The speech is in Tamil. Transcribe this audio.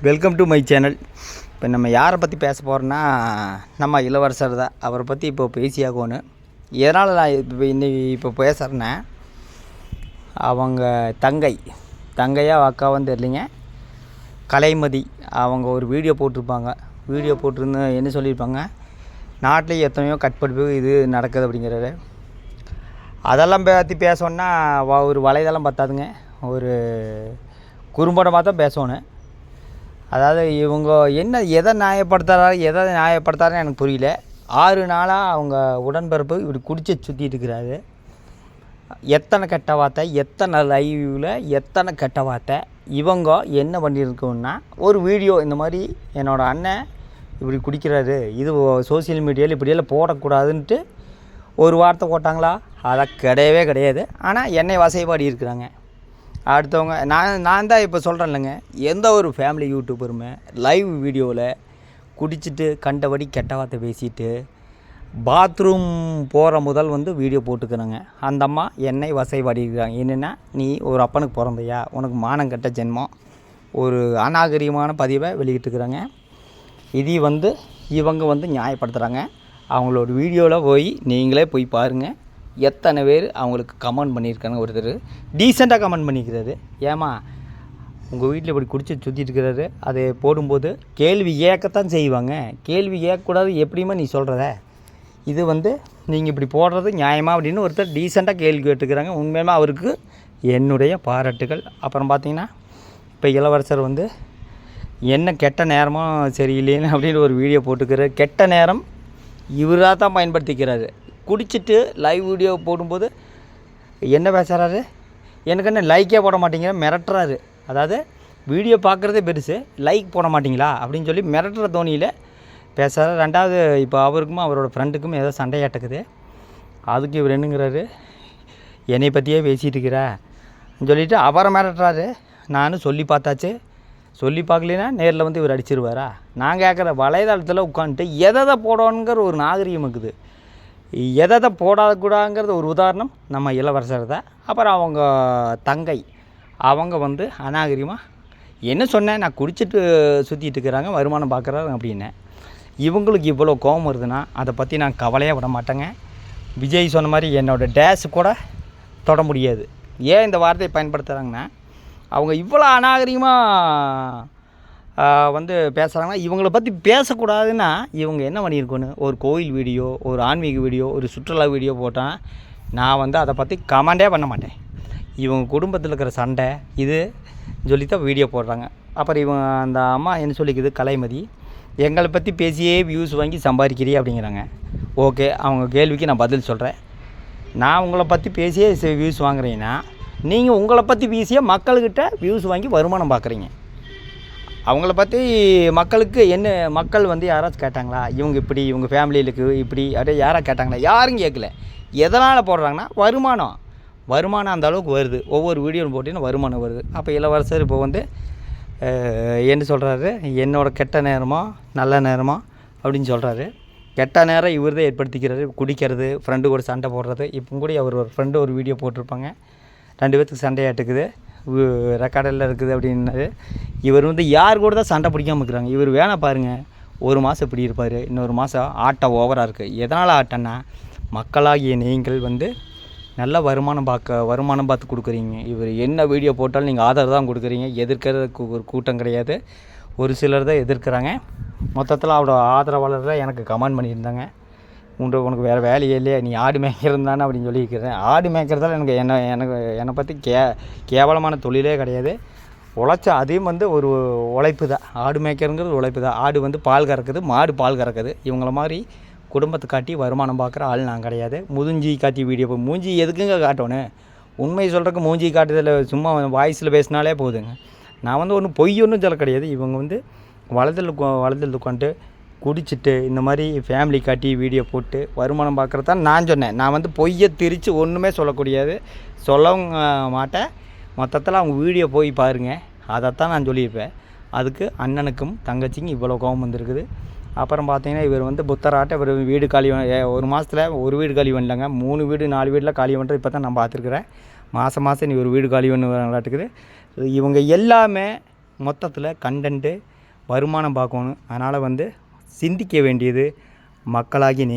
வெல்கம் டு மை சேனல் இப்போ நம்ம யாரை பற்றி பேச போகிறோன்னா நம்ம இளவரசர் தான். அவரை பற்றி இப்போ பேசியாகணும் எதனால் நான் இப்போ இன்னைக்கு இப்போ பேசுகிறேன்னா அவங்க தங்கை தங்கையாக அக்காவும் தெரியலிங்க. கலைமதி அவங்க ஒரு வீடியோ போட்டிருப்பாங்க. வீடியோ போட்டிருந்து என்ன சொல்லியிருப்பாங்க? நாட்டில் எத்தனையோ கட்படுப்பு இது நடக்குது அப்படிங்கிறது அதெல்லாம் பற்றி பேசணுன்னா வ- ஒரு வலைதளம் பத்தாதுங்க ஒரு குறும்படமாக தான் பேசணும். அதாவது இவங்க என்ன எதை நியாயப்படுத்துறாரு எதை நியாயப்படுத்தாருன்னு எனக்கு புரியல. ஆறு நாளாக அவங்க உடன்பிறப்பு இப்படி குடிச்சு சுற்றிட்டு இருக்கிறாரு. எத்தனை கெட்ட வார்த்தை எத்தனை லைவில் எத்தனை கெட்ட வார்த்தை இவங்க என்ன பண்ணியிருக்கோன்னா ஒரு வீடியோ இந்த மாதிரி என்னோடய அண்ணன் இப்படி குடிக்கிறாரு. இது சோஷியல் மீடியாவில் இப்படியெல்லாம் போடக்கூடாதுன்ட்டு ஒரு வார்த்தை போட்டாங்களா? அதை கிடையவே கிடையாது. ஆனால் என்னை வசைபாடி இருக்கிறாங்க. அடுத்தவங்க நான் நான் தான் இப்போ சொல்கிறேன் இல்லைங்க எந்த ஒரு ஃபேமிலி யூடியூபருமே லைவ் வீடியோவில் குடிச்சிட்டு கண்டபடி கெட்ட வார்த்தை பேசிட்டு பாத்ரூம் போகிற முதல் வந்து வீடியோ போட்டுக்கிறாங்க அந்த அம்மா என்னை வசைபாடிக்கிறாங்க என்னென்னா நீ ஒரு அப்பனுக்கு பிறந்தையா? உனக்கு மானம் கெட்ட ஜென்மம்? ஒரு அநாகரிகமான பதிவை வெளியிட்டுக்கிறாங்க இது வந்து இவங்க வந்து நியாயப்படுத்துகிறாங்க அவங்களோட வீடியோவில் போய் நீங்களே போய் பாருங்கள் எத்தனை பேர் அவங்களுக்கு கமெண்ட் பண்ணியிருக்காங்க ஒருத்தர் டீசெண்டாக கமெண்ட் பண்ணிக்கிறாரு. ஏமா உங்கள் வீட்டில் இப்படி குடிச்சு சுற்றிட்டு இருக்கிறாரு அதை போடும்போது கேள்வி ஏற்கத்தான் செய்வாங்க. கேள்வி ஏற்கக்கூடாது எப்படியுமா நீ சொல்கிறத இது வந்து நீங்கள் இப்படி போடுறது நியாயமா அப்படின்னு ஒருத்தர் டீசெண்டாக கேள்வி கேட்டுக்கிறாங்க. உண்மையுமே அவருக்கு என்னுடைய பாராட்டுகள். அப்புறம் பார்த்தீங்கன்னா இப்போ இளவரசர் வந்து என்ன கெட்ட நேரமோ சரியில்லைன்னு அப்படின்னு ஒரு வீடியோ போட்டுக்கிறார். கெட்ட நேரம் இவராக தான் பயன்படுத்திக்கிறாரு. குடிச்சிட்டு லைவ் வீடியோ போடும்போது என்ன பேசுகிறாரு எனக்கு என்ன லைக்கே போட மாட்டேங்கிற மிரட்டுறாரு. அதாவது வீடியோ பார்க்குறதே பெருசு. லைக் போட மாட்டிங்களா? அப்படின்னு சொல்லி மிரட்டுற தோணியில் பேசுகிறார் ரெண்டாவது இப்போ அவருக்கும் அவரோட ஃப்ரெண்டுக்கும் ஏதோ சண்டையாட்டுக்குது. அதுக்கு இவர் என்னங்கிறாரு? என்னை பற்றியே பேசிகிட்டு இருக்கிறா. சொல்லிவிட்டு அவரை மிரட்டுறாரு. நானும் சொல்லி பார்த்தாச்சு. சொல்லி பார்க்கலைன்னா நேரில் வந்து இவர் அடிச்சிருவாரா? நான் கேட்குற வலைதளத்தில் உட்காந்துட்டு எதை எதை போடணுங்கிற ஒரு நாகரிகம் இருக்குது. எதை எதை போடக்கூடாதுங்கிறது ஒரு உதாரணம். நம்ம இளவரசர் தான் அப்புறம் அவங்க தங்கை அவங்க வந்து அநாகரிகமாக என்ன சொன்னேன் நான் குடிச்சிட்டு சுற்றிட்டு இருக்கிறாங்க வருமானம் பார்க்குறாங்க அப்படின்னேன் இவங்களுக்கு இவ்வளோ கோபம் வருதுன்னா அதை பற்றி நான் கவலையாக விட மாட்டேங்க. விஜய் சொன்ன மாதிரி என்னோடய டேஸ் கூட தொட முடியாது. ஏன் இந்த வார்த்தையை பயன்படுத்துகிறாங்கன்னா அவங்க இவ்வளோ அநாகரிகமாக வந்து பேசுகிறாங்கன்னா இவங்கள பற்றி பேசக்கூடாதுன்னா இவங்க என்ன பண்ணியிருக்கணும் ஒரு கோயில் வீடியோ ஒரு ஆன்மீக வீடியோ ஒரு சுற்றுலா வீடியோ போட்டால் நான் வந்து அதை பற்றி கமெண்டே பண்ண மாட்டேன். இவங்க குடும்பத்தில் இருக்கிற சண்டை இது சொல்லித்தான் வீடியோ போடுறாங்க. அப்புறம் இவங்க அந்த அம்மா என்ன சொல்லிக்குது? கலைமதி எங்களை பற்றி பேசியே வியூஸ் வாங்கி சம்பாதிக்கிறீ அப்படிங்கிறாங்க. ஓகே அவங்க கேள்விக்கு நான் பதில் சொல்கிறேன் நான் உங்களை பற்றி பேசியே வியூஸ் வாங்குறீங்கன்னா நீங்கள் உங்களை பற்றி பேசியே மக்கள்கிட்ட வியூஸ் வாங்கி வருமானம் பார்க்குறீங்க அவங்கள பற்றி மக்களுக்கு என்ன மக்கள் வந்து யாராச்சும் கேட்டாங்களா? இவங்க இப்படி இவங்க ஃபேமிலியிலுக்கு இப்படி அப்படியே யாராக கேட்டாங்களா? யாரும் கேட்கல எதனால் போடுறாங்கன்னா வருமானம். வருமானம் அந்த அளவுக்கு வருது. ஒவ்வொரு வீடியோவும் போட்டிங்கன்னா வருமானம் வருது. அப்போ இளவரசர் இப்போ வந்து என்ன சொல்கிறாரு என்னோடய கெட்ட நேரமோ நல்ல நேரமோ அப்படின்னு சொல்கிறாரு கெட்ட நேரம் இவர் தான் ஏற்படுத்திக்கிறாரு குடிக்கிறது ஃப்ரெண்டு கூட சண்டை போடுறது. இப்போ கூட அவர் ஒரு ஃப்ரெண்டு ஒரு வீடியோ போட்டிருப்பாங்க. ரெண்டு பேர்த்துக்கு சண்டையாட்டுக்குது. ரெக்கார்டில் இருக்குது அப்படின்னாரு. இவர் வந்து யார் கூட தான் சண்டை பிடிக்காம இருக்கிறாங்க? இவர் வேணா பாருங்கள் ஒரு மாதம் இப்படி இருப்பார். இன்னொரு மாதம் ஆட்டம் ஓவராக இருக்குது எதனால் ஆட்டன்னா மக்களாகிய நீங்கள் வந்து நல்ல வருமானம் பார்க்க வருமானம் பார்த்து கொடுக்குறீங்க. இவர் என்ன வீடியோ போட்டாலும் நீங்கள் ஆதரவு தான் கொடுக்குறீங்க. எதிர்க்கிறதுக்கு ஒரு கூட்டம் கிடையாது. ஒரு சிலர் தான் எதிர்க்கிறாங்க. மொத்தத்தில் அவரோட ஆதரவாளர் தான் எனக்கு கமெண்ட் பண்ணியிருந்தாங்க. உண்டு உனக்கு வேறு வேலையே இல்லையா நீ ஆடு மேய்க்கிறது தானே அப்படின்னு சொல்லியிருக்கிறேன் ஆடு மேய்க்கிறதால எனக்கு என்ன எனக்கு என்னை பற்றி கே கேவலமான தொழிலே கிடையாது. உழைச்ச அதையும் வந்து ஒரு உழைப்பு தான். ஆடு மேய்க்கிறங்கிறது உழைப்பு தான். ஆடு வந்து பால் கறக்குது மாடு பால் கறக்குது. இவங்கள மாதிரி குடும்பத்தை காட்டி வருமானம் பார்க்குற ஆள் நான் கிடையாது. முதுஞ்சி காட்டி வீடியோ மூஞ்சி எதுக்குங்க காட்டணும்? உண்மை சொல்கிறக்கு மூஞ்சி காட்டுறதில் சும்மா வாய்ஸில் பேசினாலே போதுங்க. நான் வந்து ஒன்றும் பொய் ஒன்றும் சொல்ல கிடையாது. இவங்க வந்து வலதில் வலதில் உட்காந்துட்டு குடிச்சிட்டு இந்த மாதிரி ஃபேமிலி காட்டி வீடியோ போட்டு வருமானம் பார்க்குறது தான் நான் சொன்னேன். நான் வந்து பொய்யை திரித்து ஒன்றுமே சொல்லக்கூடியது சொல்லவும் மாட்டேன். மொத்தத்தில் அவங்க வீடியோ போய் பாருங்கள் அதைத்தான் நான் சொல்லியிருப்பேன். அதுக்கு அண்ணனுக்கும் தங்கச்சிக்கும் இவ்வளோ கோபம் வந்திருக்குது. அப்புறம் பார்த்தீங்கன்னா இவர் வந்து புத்தராட்ட இவர் வீடு காலி ஒரு மாதத்தில் ஒரு வீடு காலி பண்ணலங்க. மூணு வீடு நாலு வீட்டில் காலி பண்ணுறது இப்போ தான் நான் பார்த்துருக்குறேன். மாதம் மாதம் நீ ஒரு வீடு காலி பண்ண விளாட்டுக்குது இவங்க எல்லாமே மொத்தத்தில் கண்டென்ட்டு வருமானம் பார்க்கணும். அதனால் வந்து சிந்திக்க வேண்டியது மக்களாகி நீ